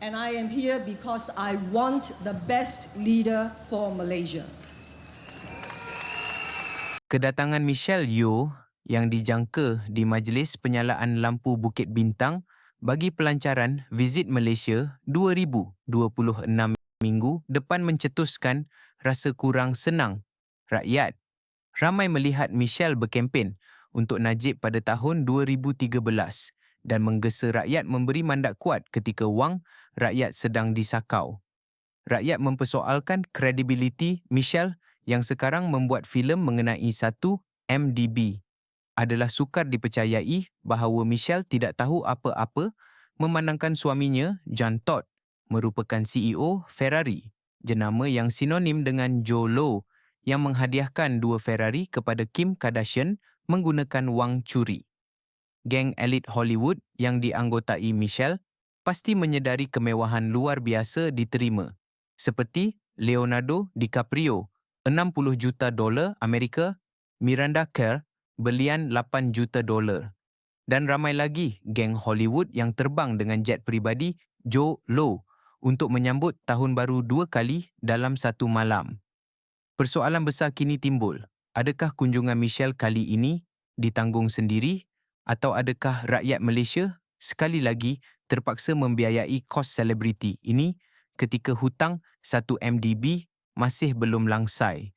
and I am here because I want the best leader for Malaysia. Kedatangan Michelle Yeoh yang dijangka di Majlis Penyalaan Lampu Bukit Bintang bagi pelancaran Visit Malaysia 2026 minggu depan mencetuskan rasa kurang senang rakyat. Ramai melihat Michelle berkempen untuk Najib pada tahun 2013 dan menggesa rakyat memberi mandat kuat ketika wang rakyat sedang disakau. Rakyat mempersoalkan kredibiliti Michelle yang sekarang membuat filem mengenai satu MDB. Adalah sukar dipercayai bahawa Michelle tidak tahu apa-apa memandangkan suaminya, John Todd, merupakan CEO Ferrari, jenama yang sinonim dengan Joe Low yang menghadiahkan dua Ferrari kepada Kim Kardashian menggunakan wang curi. Geng elit Hollywood yang dianggotai Michelle pasti menyedari kemewahan luar biasa diterima, seperti Leonardo DiCaprio, 60 juta dolar Amerika, Miranda Kerr, belian 8 juta dolar. Dan ramai lagi geng Hollywood yang terbang dengan jet pribadi Joe Low untuk menyambut tahun baru dua kali dalam satu malam. Persoalan besar kini timbul. Adakah kunjungan Michelle kali ini ditanggung sendiri atau adakah rakyat Malaysia sekali lagi terpaksa membiayai kos selebriti ini ketika hutang 1 MDB masih belum langsai?